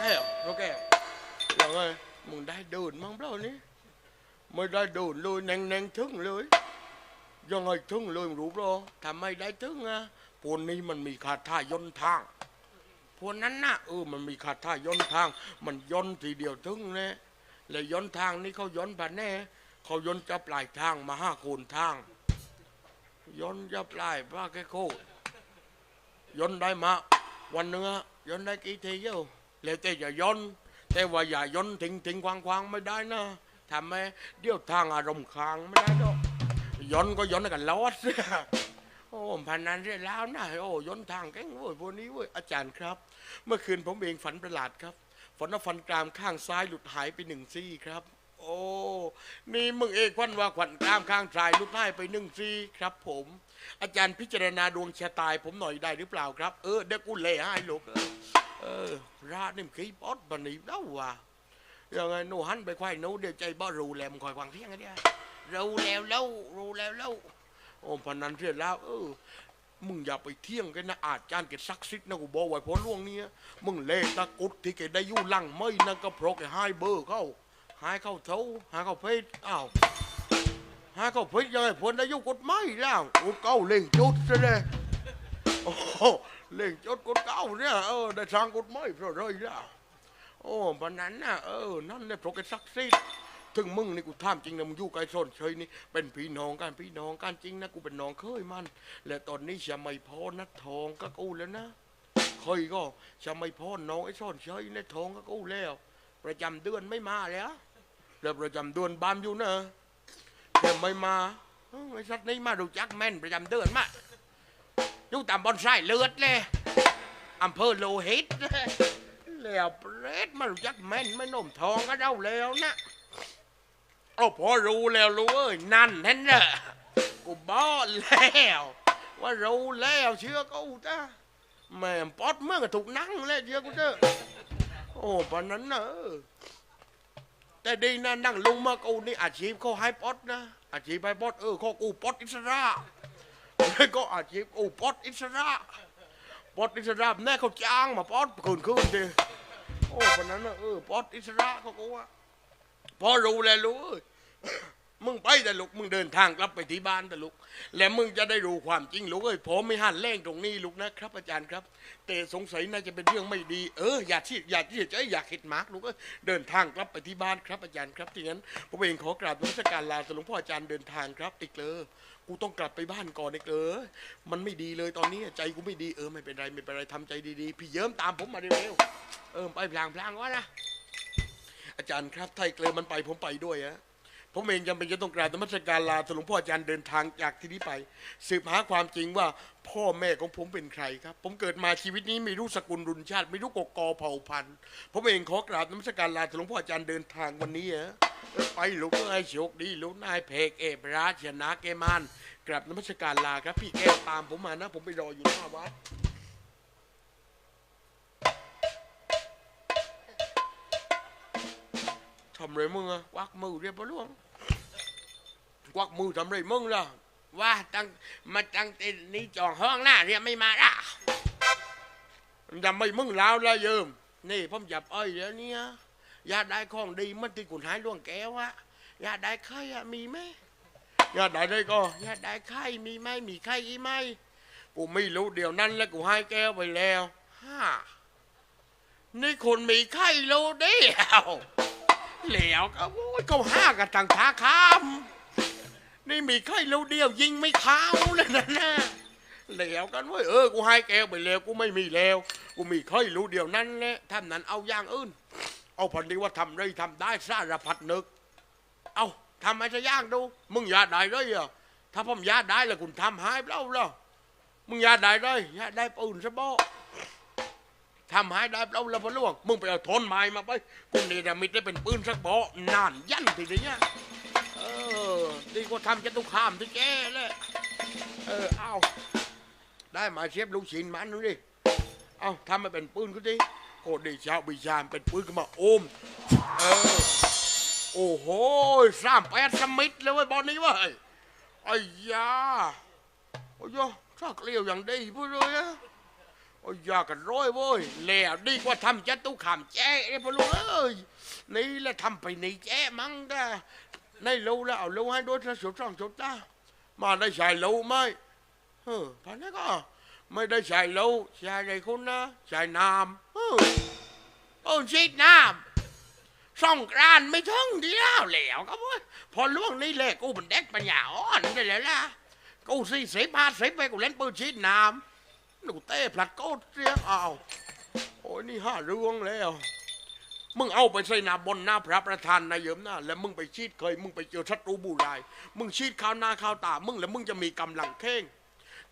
แก้วแล้วแก้วยังไงมึงได้เดินมั้งเปล่านี่ไม่ได้เดินเลยแนงแนงถึงเลย ยังไงถึงเลยมึงรู้เปล่าทำไมได้ถึงอะพวกนี้มันมีคาถาย่นทางพวกนั้นน่ะเออมันมีคาถาย่นทาง มันย่นทีเดียวถึงเนี่ยและย่นทางนี่เขาย่นผ่านแน่เขาย่นจะปลายทางมาห้าโคนทางย่นจะปลายว่าแค่โคตรย่นได้มา วันหนึงอะย่นได้กี่ทีเยอะ แล้วแต่จะย่นแต่ว่าอย่าย่นทิ้งทิ้งควางควางไม่ได้นะทำไมเดี๋ยวทางอารมณ์ค้างไม่ได้ดอกย่นก็ย่นกันลอดโอ้พันนั้นเรียแล้วนะโอ้ย่นทางแก่งเว้ยพวกนี้เว้ยอาจารย์ครับ เมื่อคืนผมเองฝันประหลาดครับฝันว่าฟันกรามข้างซ้ายหลุดหายไปหนึ่งซี่ครับโอ้ นี่มึงเอกวันว่าขวัญกรามข้างซ้ายหลุดหายไปหนึ่งซี่ครับผม อาจารย์พิจารณาดวงชะตายผมหน่อยได้หรือเปล่าครับ เออเด็กกูเล่ให้ลูก เออราดนี่มันขี้ปอดบันนี้เด้าว่ะยังไงหนูหันไปควายนูเดี๋ยวใจบ่รู้แลมคอยฟังเที่ยงไงเดียรู้แล้วเล่ารู้แล้วเล่าโอ้พนันเสร็จแล้วเออมึงอย่าไปเที่ยงกันนะอาจารย์แกซักซิดนะกูบอกไว้เพราะล่วงเนี้ยมึงเล่ตะกุดที่แกได้อยู่หลังไม่นั่นก็เพราะแกให้เบอร์เข้าให้เข้าเท้าให้เข้าเพชรอ้าวให้เข้าเพชรยังไงผลได้อยู่กดไม่แล้วกูเก้าเล่งจุดซะเลยโอ้ เล่งจดกดเก้าเนี่ยเออได้สร้างกดไม่เพราะอะไรล้วโอ้ปนนั้นน่ะเออนั่นเนี่ยเพราะแกซักซิดถึงมึงนี่กูถามจริงนะมึงอยู่ไกลโซนเฉยนี่เป็นพี่น้องกันพี่น้องกันจริงนะกูเป็นน้องเคยมัน และตอนนี้จะไม่พอนัดทองก็กูแล้วนะเคยก็จะไม่พอน้องไอ้ซ่อนเฉยในทองก็กูแล้ว ประจำเดือนไม่มาแล้วแล้วประจำเดือนบานอยู่นะแต่ไม่มาไอ้สัตว์นี่มาดูจักแม่นประจำเดือนมา อยู่ตามบอนไส้เลือดเลยอำเภอโลหิตแล้วเปรตมาดูจักแม่นไม่นมทองก็เดาแล้วนะโอ้พอรู้แล้วรู้เอ้ยนั่นนั่นน่ะกูบอกแล้ว ว่ารู้แล้วเชื่อกูจ้าแม่ป๊อดเมื่อกถูกนั่งแล้วเชื่อกูเถอะโอ้ปนนั้นเนออแต่ดีนะนั่งลงมากูนี่อาชีพเขาให้ป๊อดนะอาชีพให้ป๊อดเออเขากูป๊อดอิสระ แล้วก็อาชีพกูป๊อดอิสระปอดอิสระแน่เขาจ้างมาปอดคืนคืนดิโอ้ปานนั้นนะเออปอดอิสระเขากูว่าพอรู้แล้วรู้เอ้ยมึงไปแต่ลูกมึงเดินทางกลับไปที่บ้านแต่ลูกแล้วมึงจะได้รู้ความจริงลูกเอ้ยผมไม่หันแรงตรงนี้ลูกนะครับ อาจารย์ครับ แต่สงสัยน่าจะเป็นเรื่องไม่ดีเอออย่าที่อย่าที่จะอย่าคิดมาร์กลูกเอ้ยเดินทางกลับไปที่บ้านครับอาจารย์ครับที่งั้นผมเองขอกราบนมัสการลาแต่หลวงพ่ออาจารย์เดินทางครับไอ้เลอ กูต้องกลับไปบ้านก่อนไอ้เกลอมันไม่ดีเลยตอนนี้ใจกูไม่ดีเออไม่เป็นไรไม่เป็นไรทำใจดีๆ พี่เยิ้มตามผมมาเร็วๆเออไปพลางพลางวะนะอาจารย์ครับไทยเกลือมันไปผมไปด้วยฮะ ผมเองจำเป็นจะต้องกราบนมัสการลาหลวงพ่ออาจารย์เดินทางจากที่นี้ไป สืบหาความจริงว่าพ่อแม่ของผมเป็นใครครับ ผมเกิดมาชีวิตนี้ไม่รู้สกุลรุนชาติ ไม่รู้กกอเผ่าพันธุ์ผมเองขอกราบนมัสการลาหลวงพ่ออาจารย์เดินทางวันนี้ฮะเออไปหลวงนายโชคดีหลวงนายเพกเอปราชนะเกมานกราบนมัสการลาครับ พี่แก้วตามผมมานะ ผมไปรออยู่หน้าวัด ทำไรมึงอะควักมือเรียบร้อยควักมือทำไรมึงล่ะว่าตั้งมาตั้งแต่นี้จองห้องหน้าเรียไม่มาละยังไม่มึงแลาวละเยิมนี่ผมจับอ้อยเดี๋ยวนี้อยากได้ของดีมันที่กุนหายล่วงแก้วอะอยากได้ไข่อะมีไหมอยากได้ได้ก็อยากได้ไข่มีไหมมีไข่อีไหมกูไม่รู้เดี๋ยวนั้นแล้วกูให้แก้วไปแล้วฮ่านี่คนมีไข่รู้เดียว แล้วก็โอ้ยเขาห้ากันทางท่าคำนี่มีใครเราเดียวยิงไม่เข้าเลยนะนะแล้วกันเว้ยเออกูให้แกไปแล้วกูไม่มีแล้วกูมีใครรู้เดียวนั้นแหละท่านนั้นเอาอย่างอื่น เอาพันดีว่าทำได้ทำได้สารพัดนึก เอาทำไมจะย่างดู มึงอยากได้เลยอะถ้าผมอยากได้แล้วคุณทำให้เปล่าล่ะมึงอยากได้เลยอยากได้ปืนซะบ่ ทำให้ได้เราละพะล่วง มึงไปเอาทนไม้มาไปกูนี่นะมิดได้เป็นปืนสักเบาะนานยันทีเนี้ยเออดีกว่าทำจะตุกขามที่แกเลยเออเอาได้มาเชฟลูกชิ้นมันดูดิเอาทำมาเป็นปืนก็ดิโคตรดีชาวบิชามเป็นปืนก็มาโอมเออโอ้โหสามแปดสมิธเลยเว้ยบอลนี้เว้ยไอ้ยาโอ้ยสักเลี้ยวอย่างดีพูดเลยอะ โอ้ยยากกันร้อยเว้ยแล้วดีกว่าทำจะตู้ขามแจ้ไอ้พะลุงเอ้ยนี่แหละทำไปนี่แจ้มั้งได้ในรู้แล้วเอารู้ให้ด้วยถ้าสุดสองสุดตามาได้ใช้รู้ไหมเออพันนี้ก็ไม่ได้ใช้รู้ใช้อะไรคุณนะใช้น้ำเออต้นชีดน้ำส่องกรานไม่ถึงดีแล้วแล้วก็เว้ยพอล่วงนี่แหละกูเป็นเด็กปัญญาอ่อนได้แล้วล่ะกูสี่สิบห้าสิบไปกูเล่นปืนชีดน้ำ หนูเต้พลัดโกดเสียเอาโอ้ยนี่ห้าเรื่องแล้ว มึงเอาไปใส่หนาบนหน้าพระประธานนายเยิมหน้าแล้วมึงไปชีดเคย มึงไปเจอศัตรูบูราย มึงชีดข้าวหน้าข้าวตา มึงแล้วมึงจะมีกำลังเข่ง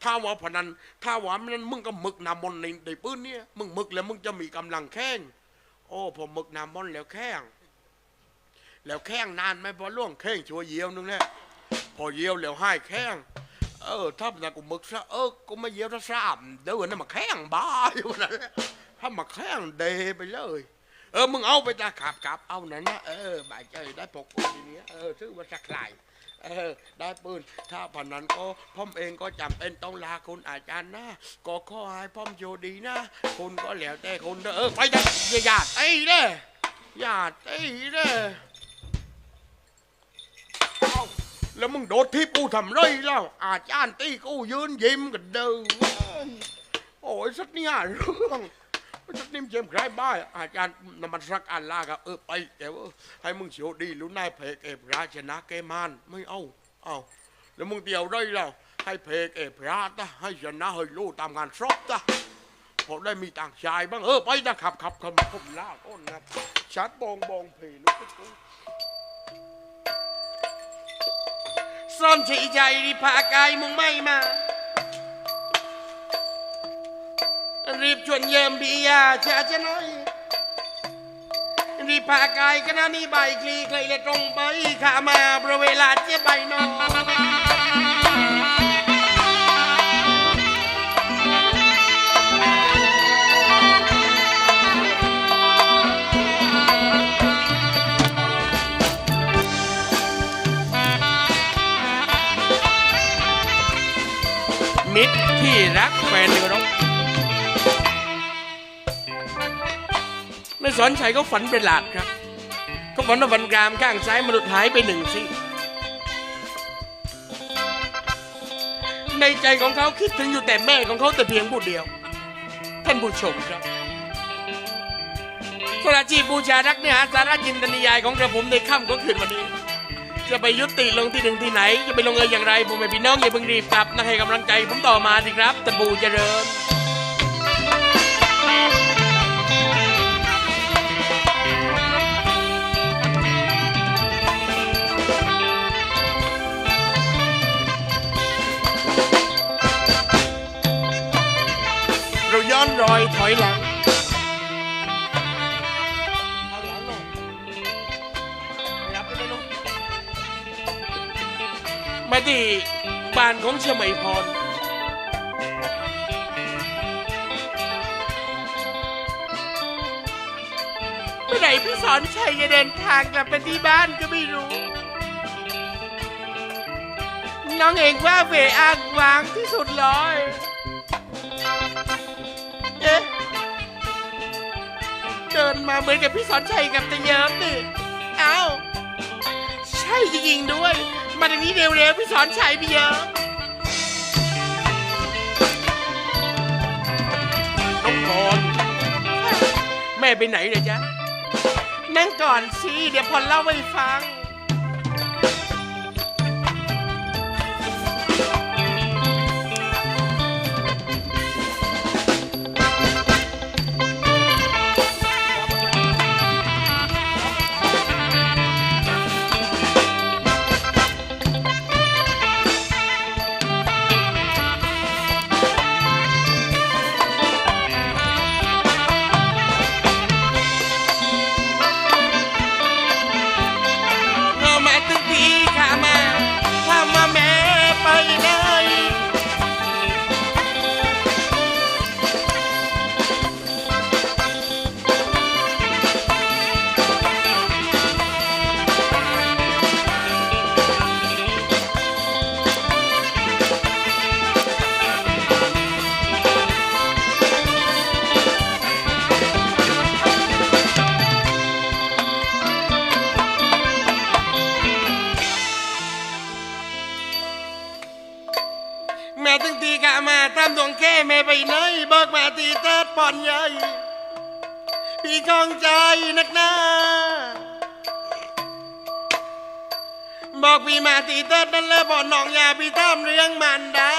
ถ้าว่าพนันถ้าว่ามันมึงก็มึกนามนในในปืนเนี่ยมึงมึกแล้วมึงจะมีกำลังแข้งโอ้พอมึกนามนแล้วแข้งแล้วแข้งนานไหมพอล่วงแข้งชัวเยียวนึงแหละพอเยียวแล้วให้แข้ง เออถ้ามันกูมึกซะเออกูไม่เยียวซะสามเดี๋ยวนั่นมาแข้งบ้าอยู่นั่นแหละถ้ามาแข้งเดไปเลย เออมึงเอาไปตาขับขับเอานั่นนะเออบายใจได้ปกปืนทีเนี้ยเออซื้อมาสักลายเออได้ปืน ถ้าผ่านนั้นก็พ่อมเองก็จำเป็นต้องลาคุณอาจารย์นะ ก็ขอให้พ่อมโชคดีนะ คุณก็แล้วแต่คุณเออไปอย่าอย่าตีเด้ออย่าตีเด้อเอ แล้วมึงโดดที่กูทำไรแล้วอาจารย์ตีกูยืนยิ้มกันเด้อเว้ยโอ้ยสักเนี่ยเรื่องสักนิ่มเจมใครบ้าอาจารย์นำมันสักอันลากับเออไปแต่ว่าให้มึงเสียวดีรู้นายเพกเอพระชนะแกมานไม่เอาเอาแล้วมึงเดียวได้แล้วให้เพกเอพระตะให้ชนะให้รู้ตามงานซบตะพอได้มีต่างชายบ้างเออไปนะขับขับขับผมลาก้นนะชัดบองบองเพลูกกู ซ่อมใจใจรีพากายมึงไม่มา รีบชวนเยิมพี่ยาชาจะน้อย รีพากายคณะนี้ใบคลีใครเลยตรงไปข้ามาเพราะเวลาเจ็บใบนอน มิตรที่รักแฟนเรือรบในสอนชัยเขาฝันเป็นหลาดครับเขาฝันว่าวันกรามข้างซ้ายมนุษย์หายไปหนึ่งซี่ในใจของเขาคิดถึงอยู่แต่แม่ของเขาแต่เพียงผู้เดียว ท่านผู้ชมครับสราจีบูชารักเนื้อหาสาระจินตนิยายของกระผมในค่ำก็คืนวันนี้ จะไปยุติลงที่หนึ่งที่ไหน จะไปลงเอยอย่างไรผมไม่พี่น้องอย่าเพิ่งรีบกลับนะให้กำลังใจผมต่อมาสิครับตะบูเจริญเราย้อนรอยถอยหลัง ที่บ้านของเชมัยพร เมื่อไหร่พี่สอนชัยจะเดินทางกลับไปที่บ้านก็ไม่รู้ น้องเองว่าเวอ้างวางที่สุดเลยเอ๊ะเดินมาเหมือนกับพี่สอนชัยกับตะเยิมนี่เอ้า ใช่จริงๆด้วย มาทางนี้เร็วๆ พี่สอนชัยพี่เยอะน้องกอน แม่ไปไหนเลยจ๊ะ นั่งก่อนสิ เดี๋ยวพอเล่าให้ฟัง ตีเติดปอนใหญ่พี่คองใจนักหนาบอกพี่มาตีเติดนั่นแหละบอกน้องอย่าพี่ทำเรื่องมันดา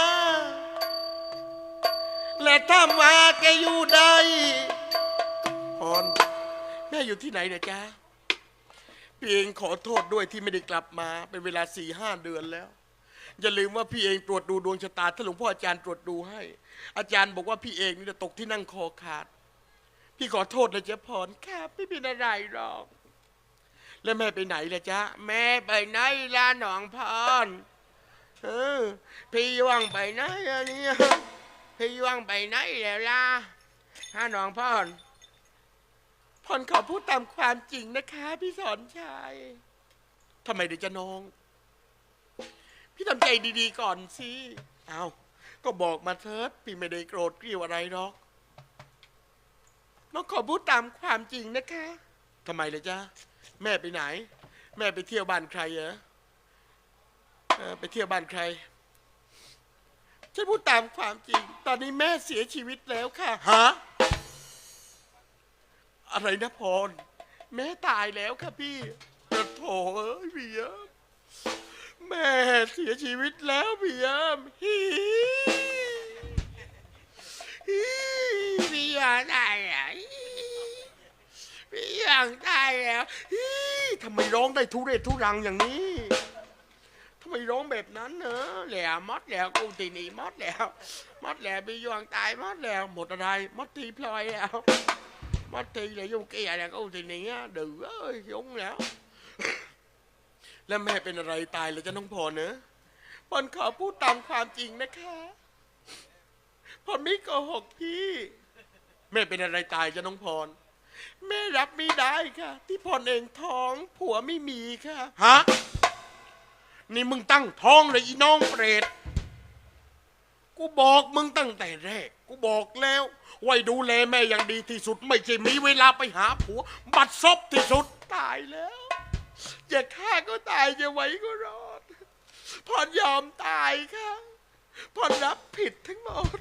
และทำว่าแกอยู่ได้พรแม่อยู่ที่ไหนเนี่ยจ๊ะพี่เองขอโทษด้วยที่ไม่ได้กลับมา เป็นเวลาสี่ห้าเดือนแล้ว อย่าลืมว่าพี่เองตรวจดูดวงชะตาถ้าหลวงพ่ออาจารย์ตรวจดูให้ อาจารย์บอกว่าพี่เองนี่จะตกที่นั่งคอขาด พี่ขอโทษนะเจ๊พรครับไม่เป็นอะไรหรอก แล้วแม่ไปไหนล่ะจ๊ะแม่ไปไหนล่ะหนองพรเออพี่ว่างไปไหนอันนี้พี่ว่างไปไหนแล้วล่ะฮะหนองพรพรขอพูดตามความจริงนะคะ พี่สอนชัยทำไมเดี๋ยวจะน้อง พี่ทำใจดีๆก่อนสิ เอาก็บอกมาเถิดพี่ไม่ได้โกรธเกลียวอะไรหรอก น้องขอพูดตามความจริงนะคะทำไมเลยจ๊ะแม่ไปไหน แม่ไปเที่ยวบ้านใครเหรอเออไปเที่ยวบ้านใคร ฉันพูดตามความจริง ตอนนี้แม่เสียชีวิตแล้วค่ะ ฮะ อะไรนะพร แม่ตายแล้วค่ะพี่โอ้โถเอ้ยพี่เอ้ย แม่เสียชีวิตแล้วพี่ยามฮีฮีพี่ยามตายแล้วพี่ยามตายแล้วฮีทำไมร้องได้ทุเรศทุรังอย่างนี้ทำไมร้องแบบนั้นเนอะแหล้วมดแล้วกูตีนีมดแล้วมดแล้วพี่ยามตายมดแล้วหมดอะไรมดตีพลอยแล้วมดตีเลยยุ่งเกี่ยแล้วกูตีนีอะดื้อเอ้ยยุ่งแล้ว แล้วแม่เป็นอะไรตายแล้วจะน้องพรเนอะพรขอพูดตามความจริงนะคะพรไม่โกหกพี่ แม่เป็นอะไรตายจะน้องพร แม่รับไม่ได้ค่ะ ที่พรเองท้องผัวไม่มีค่ะฮะนี่มึงตั้งท้องเลยอีน้องเปรตกูบอกมึงตั้งแต่แรก กูบอกแล้ว ไว้ดูแลแม่อย่างดีที่สุด ไม่ใช่มีเวลาไปหาผัว บัดซบที่สุดตายแล้ว จะฆ่าก็ตายจะไว้ก็รอดพรยอมตายค่ะพรรับผิดทั้งหมด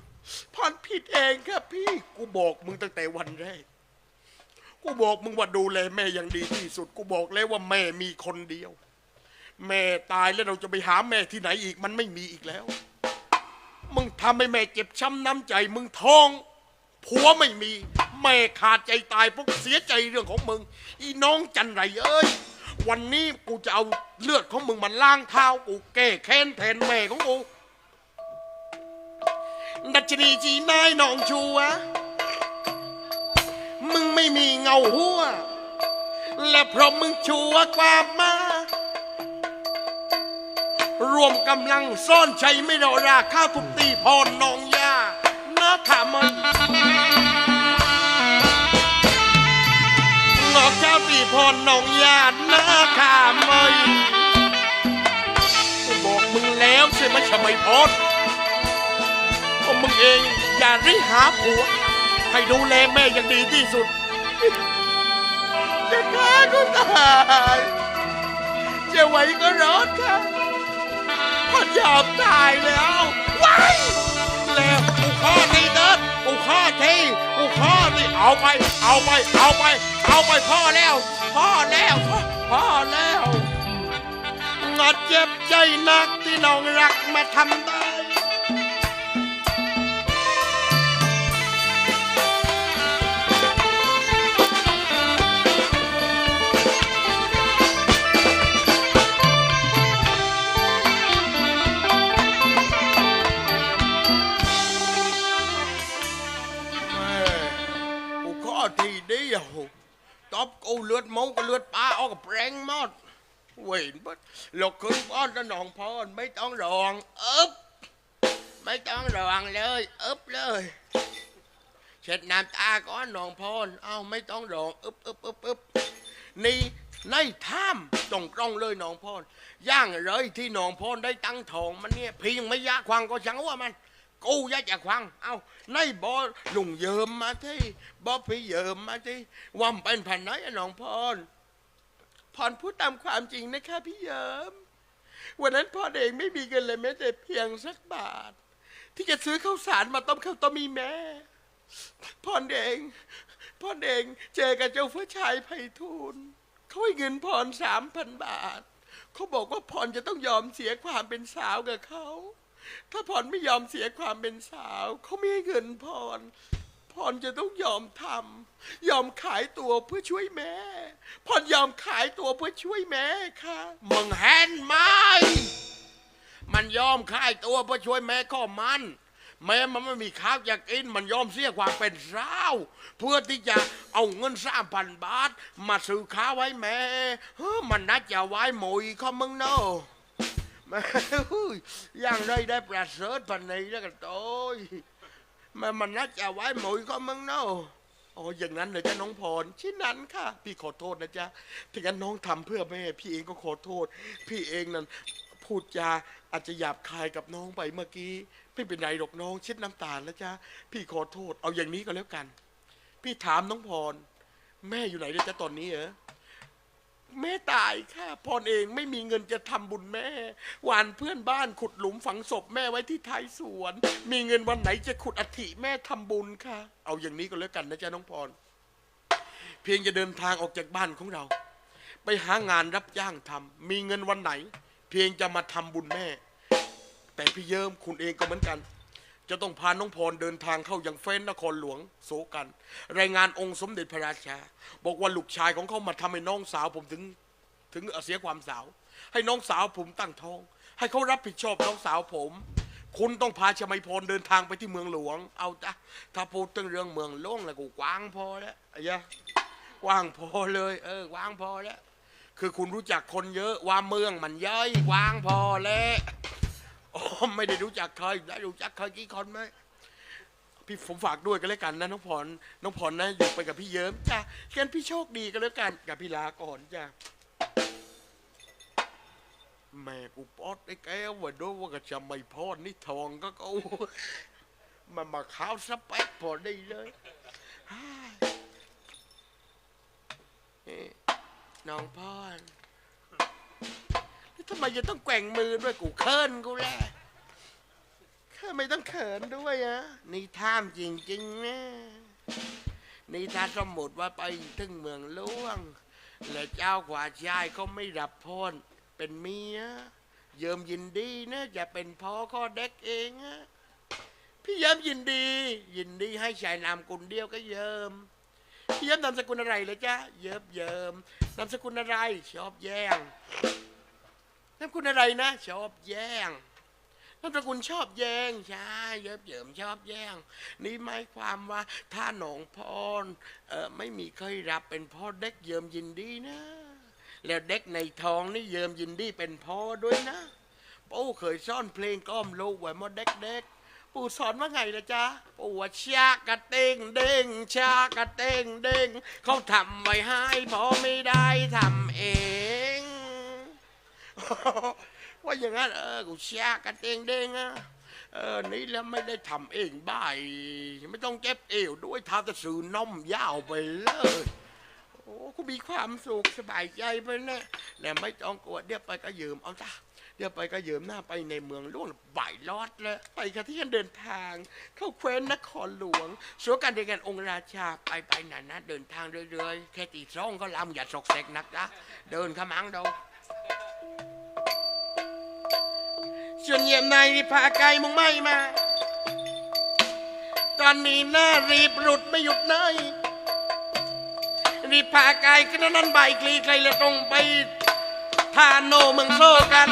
พรผิดเองครับพี่กูบอกมึงตั้งแต่วันแรกกูบอกมึงว่าดูแลแม่อย่างดีที่สุด กูบอกแล้วว่าแม่มีคนเดียว แม่ตายแล้วเราจะไปหาแม่ที่ไหนอีกมันไม่มีอีกแล้ว มึงทำให้แม่เจ็บช้ำน้ำใจ มึงท้องผัวไม่มี แม่ขาดใจตายเพราะเสียใจเรื่องของมึง อีน้องจันไรเอ้ย วันนี้กูจะเอาเลือดของมึงมาล้างเท้ากูแก้แค้นแทนแม่ของกู ดัชนีจีนายนองชัว มึงไม่มีเงาหัว และเพราะมึงชัวกว่ามา รวมกำลังซ่อนใจไม่รอราข้าทุบตีพรน้องยานาขามันงอกเจ้าตีพรน้องยา นาขามันกูบอกมึงแล้วใช่ไหมชมัยพรว่ามึงเองอย่าริหาผัว ให้ดูแลแม่อย่างดีที่สุด จะฆ่าก็ตายจะไหวก็รอดครับพอยอมตายแล้วว้ายแล้วกูฆ่าทีเดิน ฆ่าทีกูฆ่าทีเอาไป เอาไป เอาไป เอาไปพ่อแล้ว พ่อแล้วพ่อพ่อแล้วงัดเจ็บใจนักที่น้องรักมาทำได้ มงก็เลือดปลาออกกับแปรงหมดเว้นบัดหลกขึ้นป้อนตะนองพรไม่ต้องรองอึบไม่ต้องรองเลยอึบเลยเช็ดน้ำตาก้อนหนองพรเอ้าไม่ต้องรองอึบอึบอึบอึบนี่ในถ้ำตรงกล้องเลยหนองพรย่างเลยที่หนองพรได้ตั้งทองมันเนี่ยพียังไม่ยากควังก็ช่างว่ามัน กูอยากจะควัง เอาในบ่ลุงเยิมมาที่บ่พี่เยิมมาที่ว่ามันเป็นพันไหนอะน้องพร พรพูดตามความจริงนะคะพี่เยิมวันนั้นพ่อเองไม่มีเงินเลยแม้แต่เพียงสักบาท ที่จะซื้อข้าวสารมาต้มข้าวต้มมีแม่พรเดงพรเดงเจอกับเจ้าฟ้าชายไพฑูรย์เขาให้เงินพรสามพันบาท เขาบอกว่าพรจะต้องยอมเสียความเป็นสาวกับเขา ถ้าพรไม่ยอมเสียความเป็นสาวเขาไม่ให้เงินพร พรจะต้องยอมทำยอมขายตัวเพื่อช่วยแม่ พรยอมขายตัวเพื่อช่วยแม่ค่ะมึงแฮนไหมมันยอมขายตัวเพื่อช่วยแม่ข้อมันแม้มันไม่มีข้าวจะกินมันยอมเสียความเป็นสาว เพื่อที่จะเอาเงินสามพันบาท มาซื้อข้าวไว้แม่เฮ้อมันน่าจะไว้หมยเขามึงเนาะ ม่อุ้ย่างไรได้ประเสริฐพันนี้แล้วกันโต้ยแม่มันน่าจะไว้หมยเขามึงเนาะอ๋อย่างนั้นเลยจ้ะน้องพรเช่นนั้นค่ะ พี่ขอโทษนะจ๊ะถ้างั้นน้องทำเพื่อแม่ พี่เองก็ขอโทษ พี่เองนั้นพูดจาอาจจะหยาบคายกับน้องไปเมื่อกี้ไม่เป็นไรหรอกน้องเช็ดน้ำตาแล้วจ้ะพี่ขอโทษ เอาอย่างนี้ก็แล้วกัน พี่ถามน้องพร แม่อยู่ไหนเลยจ้ะตอนนี้เหรอ แม่ตายค่ะพรเองไม่มีเงินจะทำบุญแม่ หวานเพื่อนบ้านขุดหลุมฝังศพแม่ไว้ที่ท้ายสวน มีเงินวันไหนจะขุดอัฐิแม่ทำบุญค่ะ เอาอย่างนี้ก็แล้วกันนะจ๊ะน้องพร เพียงจะเดินทางออกจากบ้านของเรา ไปหางานรับจ้างทำมีเงินวันไหน เพียงจะมาทำบุญแม่ แต่พี่เยิมคุณเองก็เหมือนกัน จะต้องพาน้องพรเดินทางเข้ายังเฟ้นนครหลวงโศกัน รายงานองค์สมเด็จพระราชา บอกว่าลูกชายของเขามาทำให้น้องสาวผมถึงถึงเสียความสาว ให้น้องสาวผมตั้งท้อง ให้เขารับผิดชอบน้องสาวผม คุณต้องพาชมัยพรเดินทางไปที่เมืองหลวง เอาจ้ะถ้าพูดถึงเรื่องเมืองหลวงแล้วกูกว้างพอแล้วไอ้ยะกว้างพอเลย เออกว้างพอแล้วคือคุณรู้จักคนเยอะว่าเมืองมันย่อยกว้างพอแล้ว อ๋อไม่ได้รู้จักใครได้รู้จักใครกี่คนไหมพี่ผมฝากด้วยกันแล้วกันนะน้องพรน้องพรนะอยู่ไปกับพี่เยิ้มจ้ะงั้นพี่โชคดีกันแล้วกันกับพี่ลาก่อนจ้ะแม่กูปอดไอ้แก้วว่าดูว่าก็จะไม่พอนี่ทองก็กูมันมาข้าวสเปกพอดีเลยเอ๊ะน้องพรแล้ว ทำไมจะต้องแกว่งมือด้วยกูเขินกูแหละขินไม่ต้องเขินด้วยอะนี่ท่ามจริงๆนะนี่ถ้าสมมติว่าไปถึงเมืองหลวง และเจ้าขวาชายเขาไม่รับพรเป็นเมียเยิมยินดีนะจะเป็นพ่อข้อเด็กเองอะพี่เยิมยินดี ยินดีให้ชายนามกุลเดียวก็เยิมพี่เยิมนามสกุลอะไรเลยจ๊ะเยิบเยิมนามสกุลอะไรชอบแย่ง นามสกุลอะไรนะ ชอบแย่งนามสกุลชอบแย่งใช่เยิบเยิมชอบแย่ง นี่หมายความว่าถ้าหนองพรเออไม่มีเคยรับเป็นพ่อเด็กเยิมยินดีนะ แล้วเด็กในท้องนี่เยิมยินดีเป็นพ่อด้วยนะปู่เคยซ่อนเพลงก้อมลูกไว้มดเด็กๆ ปู่สอนว่าไงละจ๊ะ ปู่ว่าชากระเต้งเด้งชากระเต้งเด้งเขาทำไว้ให้พอไม่ได้ทำเอง ว่าอย่างนั้นเออกูชากระเต้งเด้งอะเออนี่แล้วไม่ได้ทำเองบ่ายไม่ต้องเจ็บเอวด้วยทาจะสื่อนมยาวไปเลยโอ้กูมีความสุขสบายใจไปนะแล้วไม่ต้องกลัวเดี๋ยวไปก็ยืมเอาจ้ะเดี๋ยวไปก็ยืมหน้าไปในเมืองหลวงบ่ายลอดแล้วไปกันที่กันเดินทาง เข้าแคว้นนครหลวงส่วนการเดินงานองค์ราชาไปไปๆนั่นนะเดินทางเรื่อยๆแค่ตีสองก็ลำอย่าสกเสกนักนะเดินขมังเรา ชวนเยี่ยมนายพาไกลมึงไม่มา ตอนนี้หน้ารีบหลุดไม่หยุดเลยรีบพากายขึ้นนั้นใบกลีใครเลยตรงไปทานโนเมืองโซกัน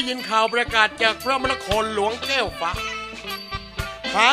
ได้ยินข่าวประกาศจากพระมนครหลวงแก้วฟ้าหา